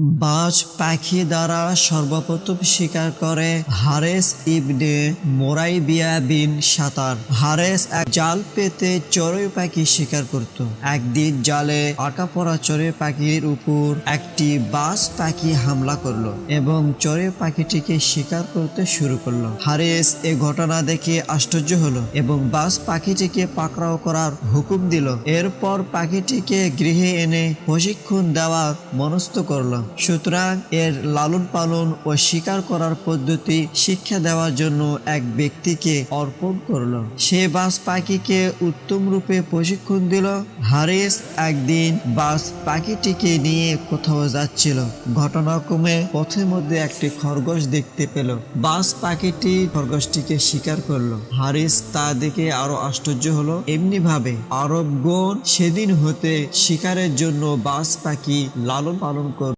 বাজ পাখি দ্বারা সর্বপ্রথম শিকার করে হারেস ইবনে মোরাইবিয়া বিন সাতার। হারেস এক জাল পেতে চড়ুই পাখি শিকার করত। একদিন জালে আটকা পড়া চড়ুই পাখির উপর একটি বাজ পাখি হামলা করল এবং চড়ুই পাখিটিকে শিকার করতে শুরু করল। হারেস এ ঘটনা দেখে আশ্চর্য হলো এবং বাজ পাখিটিকে পাকড়াও করার হুকুম দিল। এরপর পাখিটিকে গৃহে এনে প্রশিক্ষণ দেওয়ার মনস্থ করল। সুতরাং এর লালন পালন ও শিকার করার পদ্ধতি শিক্ষা দেওয়ার জন্য এক ব্যক্তিকে অর্পণ করল। সে বাস পাখিকে উত্তম রূপে প্রশিক্ষণ দিল। হারিস একদিন বাস পাখিটিকে নিয়ে কোথাও যাচ্ছিল। ঘটনাক্রমে পথের মধ্যে একটি খরগোশ দেখতে পেল। বাস পাখিটি খরগোশটিকে শিকার করল। হারিস তা দেখে আরও আশ্চর্য হলো। এমনি ভাবে আরবগণ সেদিন হতে শিকারের জন্য বাস পাখি লালন পালন কর